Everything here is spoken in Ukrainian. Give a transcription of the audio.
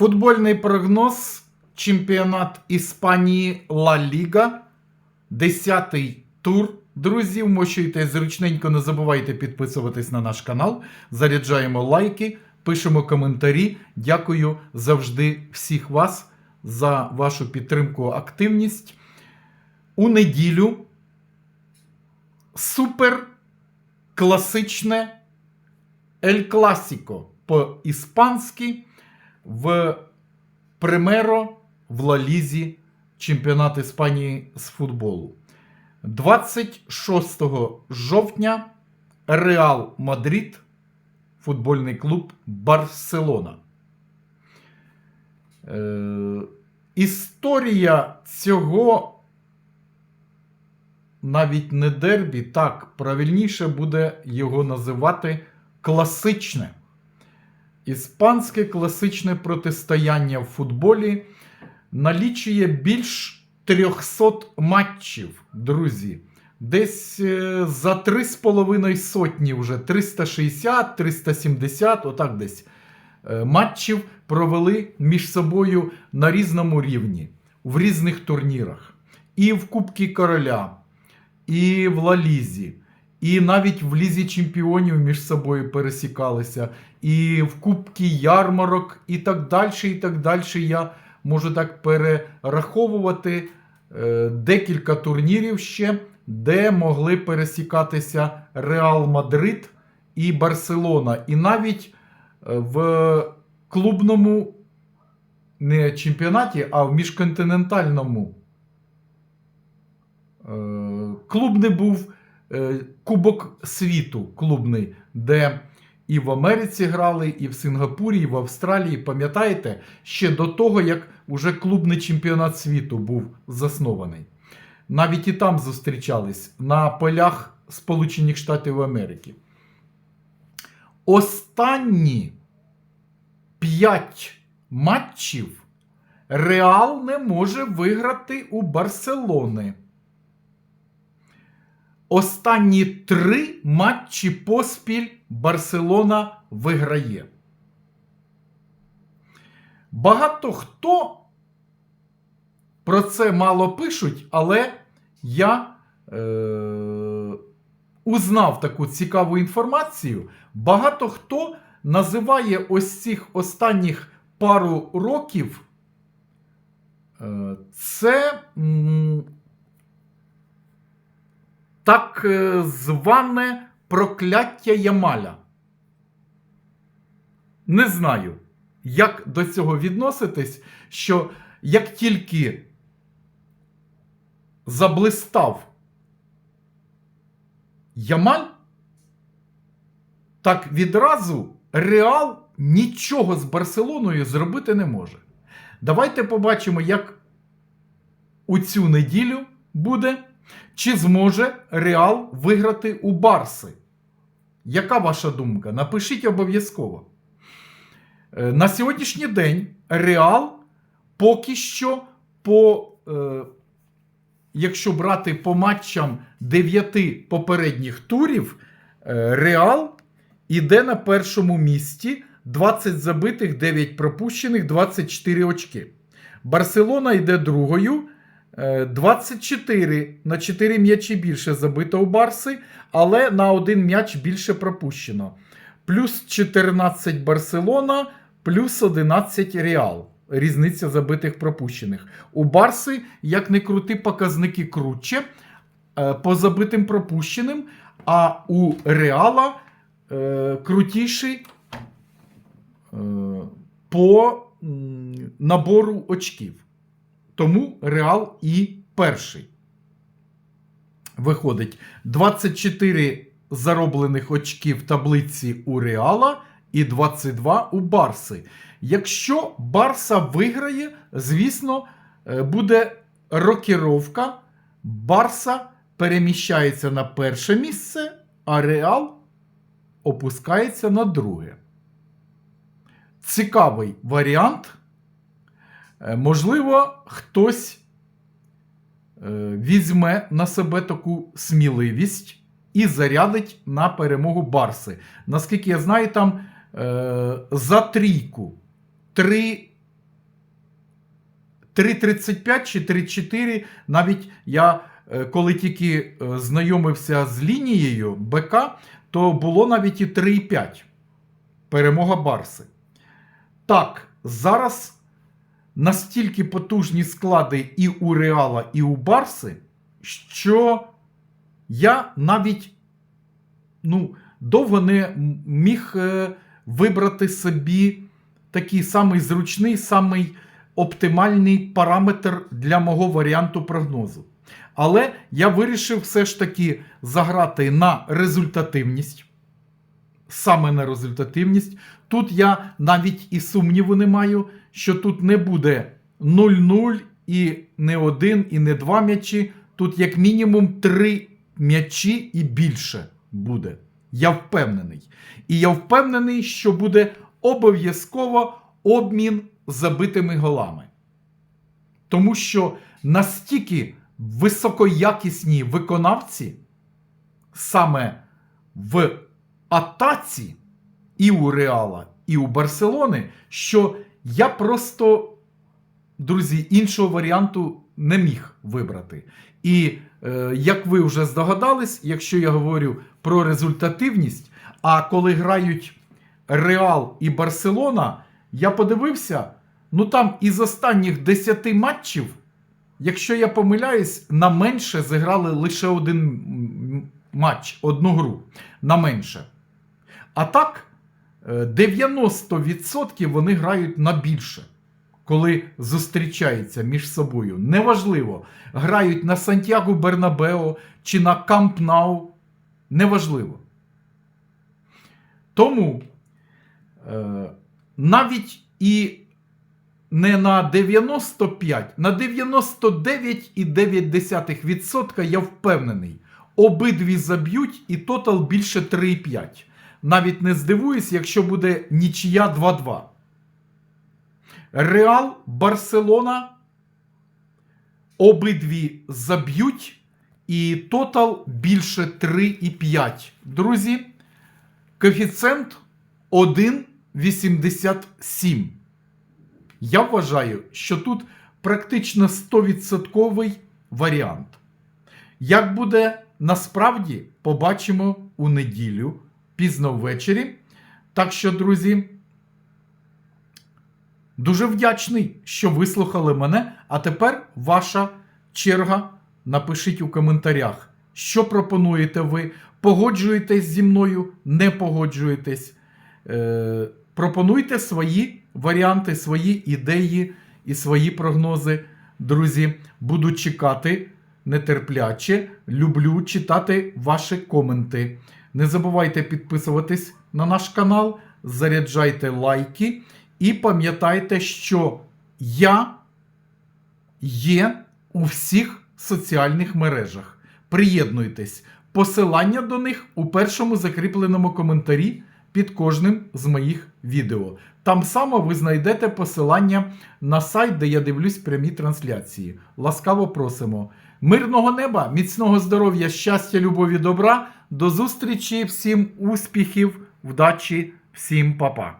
Футбольний прогноз. Чемпіонат Іспанії Ла Ліга. Десятий тур. Друзі, вмощуйте зручненько, не забувайте підписуватись на наш канал. Заряджаємо лайки, пишемо коментарі. Дякую завжди всіх вас за вашу підтримку, активність. У неділю супер класичне Ель Класіко по-іспанськи в Примеро в Ла-Лізі чемпіонат Іспанії з футболу. 26 жовтня Реал Мадрид, футбольний клуб Барселона. Е, історія цього навіть не дербі, так, правильніше буде його називати класичне. Іспанське класичне протистояння в футболі налічує більш 300 матчів, друзі. Десь е, за 3,5 сотні вже 360, 370, отак десь е, матчів провели між собою на різному рівні, в різних турнірах. І в Кубці Короля, і в Лалізі, і навіть в Лізі Чемпіонів між собою пересікалися, і в Кубці Ярмарок, і так далі, і так далі. Я можу так перераховувати е, декілька турнірів ще, де могли пересікатися Реал Мадрид і Барселона. І навіть е, в клубному не чемпіонаті, а в міжконтинентальному е, клубний був е, Кубок світу клубний, де і в Америці грали, і в Сингапурі, і в Австралії. Пам'ятаєте, ще до того, як уже клубний чемпіонат світу був заснований. Навіть і там зустрічались на полях Сполучених Штатів Америки. Останні 5 матчів Реал не може виграти у Барселони. Останні три матчі поспіль Барселона виграє. Багато хто про це мало пишуть, але я е, узнав таку цікаву інформацію. Багато хто називає ось цих останніх пару років. Е, це. М, так е, зване прокляття Ямаля. Не знаю, як до цього відноситись, що як тільки заблистав Ямаль, так відразу Реал нічого з Барселоною зробити не може. Давайте побачимо, як у цю неділю буде. Чи зможе Реал виграти у Барси? Яка ваша думка? Напишіть обов'язково. Е, На сьогоднішній день Реал поки що по, е, якщо брати по матчам 9 попередніх турів, е, Реал іде на першому місці 20 забитих, 9 пропущених, 24 очки. Барселона йде другою. Е, 24 на 4 м'ячі більше забито у Барси, але на один м'яч більше пропущено. Плюс 14 Барселона, плюс 11 Реал. Різниця забитих пропущених. У Барси, як не крути, показники круче е, по забитим пропущеним, а у Реала е, крутіші е, по набору очків. Тому Реал і перший. Виходить 24 зароблених очків в таблиці у Реала і 22 у Барси. Якщо Барса виграє, звісно, е, буде рокіровка. Барса переміщається на перше місце, а Реал опускається на друге. Цікавий варіант. Е, Можливо, хтось е, візьме на себе таку сміливість і зарядить на перемогу Барси. Наскільки я знаю, там е, за трійку три 3,35 чи 3,4. Навіть я, коли тільки знайомився з лінією БК, то було навіть і 3,5. Перемога Барси. Так, зараз настільки потужні склади і у Реала, і у Барси, що я навіть ну, довго не міг е, вибрати собі такий самий зручний, самий оптимальний параметр для мого варіанту прогнозу. Але я вирішив все ж таки заграти на результативність. Саме на результативність. Тут я навіть і сумніву не маю, що тут не буде 0-0 і не один, і не два м'ячі. Тут як мінімум три м'ячі і більше буде. Я впевнений. І я впевнений, що буде обов'язково обмін забитими голами. Тому що настільки високоякісні виконавці саме в атаці і у Реала, і у Барселони, що я просто, друзі, іншого варіанту не міг вибрати. І е, як ви вже здогадались, якщо я говорю про результативність, а коли грають Реал і Барселона, я подивився, ну там із останніх 10 матчів, якщо я помиляюсь, на менше зіграли лише один матч, одну гру на менше. А так, е, 90% вони грають на більше, коли зустрічаються між собою. Неважливо, грають на Сантьяго Бернабео чи на Камп Нау. Неважливо. Тому е, навіть і не на 95, на 99,9% я впевнений. Обидві заб'ють і тотал більше 3,5. Навіть не здивуюсь, якщо буде нічия 2-2. Реал, Барселона. Обидві заб'ють, і тотал більше 3,5. Друзі, коефіцієнт 1,87. Я вважаю, що тут практично 100% варіант. Як буде насправді, побачимо у неділю пізно ввечері. Так що, друзі, дуже вдячний, що вислухали мене. А тепер ваша черга. Напишіть у коментарях, що пропонуєте ви. Погоджуєтесь зі мною, не погоджуєтесь. Е, пропонуйте свої варіанти, свої ідеї і свої прогнози. Друзі, буду чекати нетерпляче. Люблю читати ваші коменти. Не забувайте підписуватись на наш канал, заряджайте лайки і пам'ятайте, що я є у всіх соціальних мережах. Приєднуйтесь. Посилання до них у першому закріпленому коментарі під кожним з моїх відео. Там само ви знайдете посилання на сайт, де я дивлюсь прямі трансляції. Ласкаво просимо. Мирного неба, міцного здоров'я, щастя, любові, добра. До зустрічі, всім успіхів, вдачі, всім па-па.